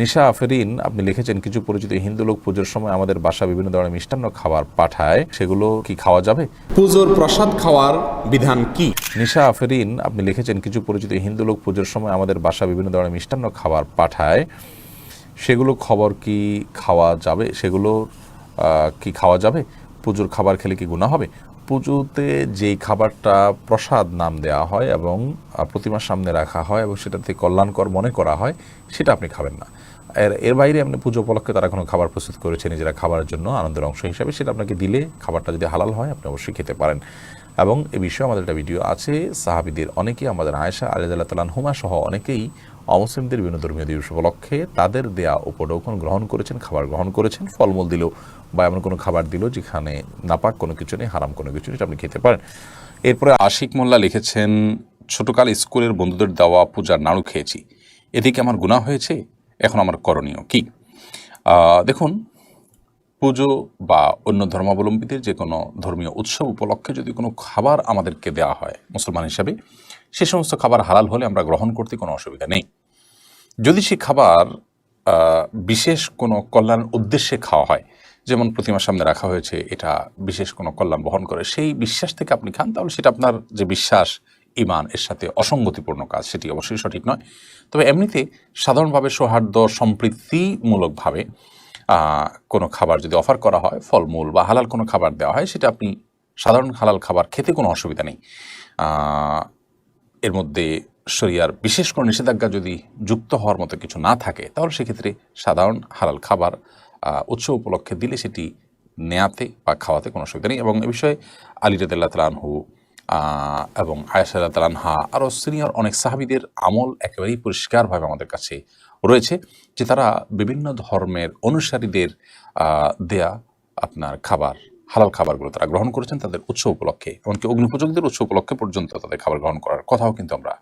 নিশা আফেরিন আপনি লিখেছেন কিছু পরিচিত হিন্দু লোক পুজোর সময় আমাদের বাসা বিভিন্ন ধরনের মিষ্টান্ন খাবার পাঠায়। সেগুলো কি খাওয়া যাবে? পুজোর প্রসাদ খাওয়ার বিধান কি? নিশা আফেরিন আপনি লিখেছেন কিছু পরিচিত হিন্দু লোক পুজোর সময় আমাদের বাসা বিভিন্ন ধরনের মিষ্টান্ন খাবার পাঠায়। সেগুলো খবর কি খাওয়া যাবে? সেগুলো কি খাওয়া যাবে? পুজোর খাবার খেলে কি গুণা হবে? পুজোতে যেই খাবারটা প্রসাদ নাম দেওয়া হয় এবং প্রতিমার সামনে রাখা হয় এবং সেটাতে কল্যাণকর মনে করা হয়, সেটা আপনি খাবেন না। এর এর বাইরে আপনি পুজো উপলক্ষে তারা কোনো খাবার প্রস্তুত করেছে নিজেরা খাবারের জন্য আনন্দের অংশ হিসাবে, সেটা আপনাকে দিলে খাবারটা যদি হালাল হয়, আপনি অবশ্যই খেতে পারেন। এবং এ বিষয়ে আমাদের একটা ভিডিও আছে, সাহাবিদের অনেকেই, আমাদের আয়েশা তালান হুমা সহ অনেকেই অমুসলিমদের বিভিন্ন ধর্মীয় দিবস উপলক্ষে তাদের দেয়া উপঢৌকন গ্রহণ করেছেন, খাবার গ্রহণ করেছেন, ফলমূল দিল বা এমন কোনো খাবার দিল যেখানে নাপাক কোনো কিছু নেই, হারাম কোনো কিছু নেই আপনি খেতে পারেন। এরপরে আশিক মোল্লা লিখেছেন, ছোটকাল স্কুলের বন্ধুদের দেওয়া পূজার নাড়ু খেয়েছি। এদিকে আমার গুণা হয়েছে, এখন আমার করণীয় কি? দেখুন পুজো বা অন্য ধর্মাবলম্বীদের যে কোনো ধর্মীয় উৎসব উপলক্ষে যদি কোনো খাবার আমাদেরকে দেওয়া হয় মুসলমান হিসাবে সে সমস্ত খাবার হালাল হলে আমরা গ্রহণ করতে কোনো অসুবিধা নেই। যদি সে খাবার বিশেষ কোনো কল্যাণ উদ্দেশ্যে খাওয়া হয় যেমন প্রতিমার সামনে রাখা হয়েছে এটা বিশেষ কোনো কল্যাণ বহন করে সেই বিশ্বাস থেকে আপনি খান তাহলে সেটা আপনার যে বিশ্বাস ইমান এর সাথে অসঙ্গতিপূর্ণ কাজ সেটি অবশ্যই সঠিক নয়। তবে এমনিতে সাধারণভাবে সৌহার্দ্য সম্প্রীতিমূলকভাবে আহ, কোনো খাবার যদি অফার করা হয়, ফলমূল বা হালাল কোনো খাবার দেওয়া হয়, সেটা আপনি সাধারণ হালাল খাবার খেতে কোনো অসুবিধা নেই। এর মধ্যে শরিয়ার বিশেষ কোনো নিষেধাজ্ঞা যদি যুক্ত হওয়ার মতো কিছু না থাকে, তাহলে সেক্ষেত্রে সাধারণ হালাল খাবার উৎসব উপলক্ষে দিলে সেটি নেয়াতে বা খাওয়াতে কোনো অসুবিধা নেই। এবং এ বিষয়ে আলী রদুল্লাহ তালানহু এবং আয়াসা তালানহা আরও সিনিয়র অনেক সাহাবিদের আমল একেবারেই পরিষ্কারভাবে আমাদের কাছে রয়েছে যে তারা বিভিন্ন ধর্মের অনুসারীদের দেয়া আপনার খাবার, হালাল খাবারগুলো তারা গ্রহণ করেছেন তাদের উৎসব উপলক্ষে এমনকি অগ্নিপূজকদের উৎসব উপলক্ষে পর্যন্ত তাদের খাবার গ্রহণ করার কথাও কিন্তু আমরা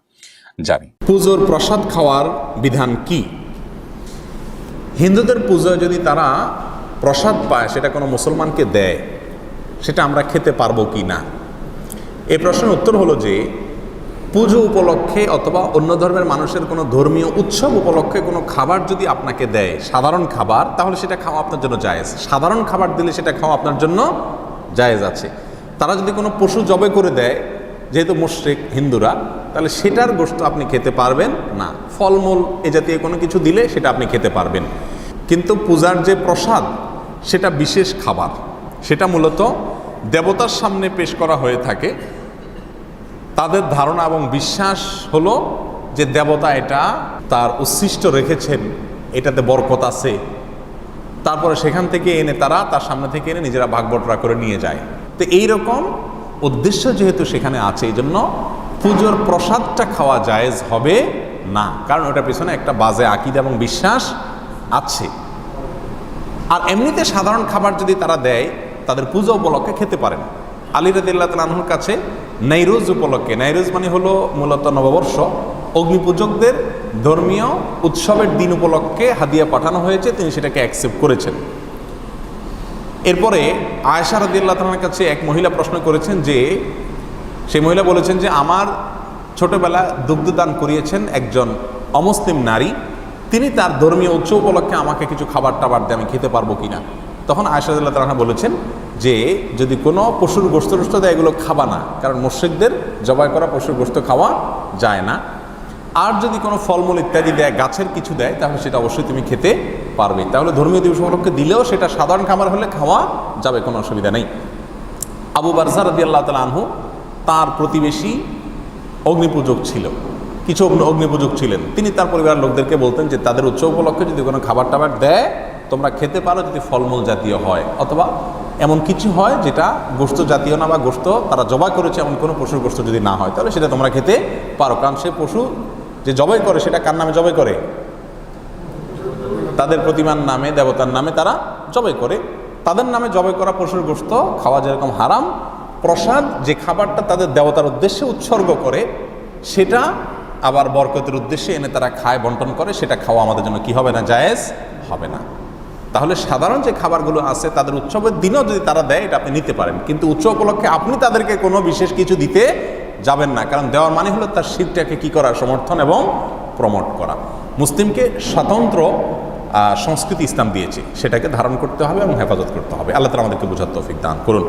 জানি। পুজোর প্রসাদ খাওয়ার বিধান কি? হিন্দুদের পুজোয় যদি তারা প্রসাদ পায়, সেটা কোনো মুসলমানকে দেয়, সেটা আমরা খেতে পারব কি না? এই প্রশ্নের উত্তর হলো যে, পুজো উপলক্ষে অথবা অন্য ধর্মের মানুষের কোনো ধর্মীয় উৎসব উপলক্ষে কোনো খাবার যদি আপনাকে দেয়, সাধারণ খাবার, তাহলে সেটা খাওয়া আপনার জন্য জায়েজ। সাধারণ খাবার দিলে সেটা খাওয়া আপনার জন্য জায়েজ আছে। তারা যদি কোনো পশু জবে করে দেয়, যেহেতু মুশ্রিক হিন্দুরা, তাহলে সেটার গোস্ত আপনি খেতে পারবেন না। ফলমূল এ জাতীয় কোনো কিছু দিলে সেটা আপনি খেতে পারবেন। কিন্তু পূজার যে প্রসাদ, সেটা বিশেষ খাবার। সেটা মূলত দেবতার সামনে পেশ করা হয়ে থাকে। তাদের ধারণা এবং বিশ্বাস হলো যে দেবতা এটা তার উচ্ছিষ্ট রেখেছেন, এটাতে বরকত আছে। তারপরে সেখান থেকে এনে তারা তার সামনে থেকে এনে নিজেরা ভাগবটরা করে নিয়ে যায়। তো এই রকম উদ্দেশ্য যেহেতু সেখানে আছে এই জন্য পুজোর প্রসাদটা খাওয়া জায়েজ হবে না। কারণ ওটার পিছনে একটা বাজে আকিদ এবং বিশ্বাস আছে। আর এমনিতে সাধারণ খাবার যদি তারা দেয় তাদের পুজো উপলক্ষে খেতে পারেন। আলী রদিল্লাহ তালাহুর কাছে নাইরোজ উপলক্ষে, নাইরোজ মানে হলো মূলত নববর্ষ। অগ্নিপূজকদের ধর্মীয় উৎসবের দিন উপলক্ষে হাদিয়া পাঠানো হয়েছে, তিনি সেটাকে অ্যাকসেপ্ট করেছেন। এরপরে আয়সা রদিল্লাহ তালার কাছে এক মহিলা প্রশ্ন করেছেন যে সেই মহিলা বলেছেন যে, আমার ছোটবেলা দুগ্ধদান করিয়েছেন একজন অমুসলিম নারী। তিনি তার ধর্মীয় উৎসব উপলক্ষে আমাকে কিছু খাবার টাবার দিয়ে আমি খেতে পারব কিনা? তখন আয়সাদুল্লাহ তালা বলেছেন যে, যদি কোনো পশুর গোস্ত টোস্ত দেয়, এগুলো খাবা না। কারণ মুশ্রিকদের জবাই করা পশুর গোস্ত খাওয়া যায় না। আর যদি কোনো ফলমূল ইত্যাদি দেয়, গাছের কিছু দেয়, তাহলে সেটা অবশ্যই তুমি খেতে পারবে। তাহলে ধর্মীয় দিবস উপলক্ষে দিলেও সেটা সাধারণ খাবার হলে খাওয়া যাবে, কোনো অসুবিধা নেই। আবু বারজা রদি আল্লাহ তালা আনহু তাঁর প্রতিবেশী অগ্নিপূজক ছিল। কিছু অগ্নি- অগ্নিপূজক ছিলেন। তিনি তার পরিবারের লোকদেরকে বলতেন যে, তাদের উৎসব উপলক্ষে যদি কোনো খাবার টাবার দেয় তোমরা খেতে পারো যদি ফলমূল জাতীয় হয়, অথবা এমন কিছু হয় যেটা গোস্ত জাতীয় না বা গোস্ত তারা জবাই করেছে এমন কোনো পশুর গোস্ত যদি না হয়, তাহলে সেটা তোমরা খেতে পারো। কারণ সে পশু যে জবাই করে, সেটা কার নামে জবাই করে? তাদের প্রতিমার নামে, দেবতার নামে তারা জবাই করে। তাদের নামে জবাই করা পশুর গোস্ত খাওয়া যেরকম হারাম, প্রসাদ যে খাবারটা তাদের দেবতার উদ্দেশ্যে উৎসর্গ করে, সেটা আবার বরকতের উদ্দেশ্যে এনে তারা খায়, বন্টন করে, সেটা খাওয়া আমাদের জন্য কি হবে না? জায়েজ হবে না। তাহলে সাধারণ যে খাবারগুলো আছে তাদের উৎসবের দিনও যদি তারা দেয়, এটা আপনি নিতে পারেন। কিন্তু উৎসব উপলক্ষে আপনি তাদেরকে কোনো বিশেষ কিছু দিতে যাবেন না। কারণ দেওয়ার মানে হলো তার শীতটাকে কী করা, সমর্থন এবং প্রমোট করা। মুসলিমকে স্বতন্ত্র সংস্কৃতি ইসলাম দিয়েছে। সেটাকে ধারণ করতে হবে এবং হেফাজত করতে হবে। আল্লাহ তালা আমাদেরকে বোঝার তৌফিক দান করুন।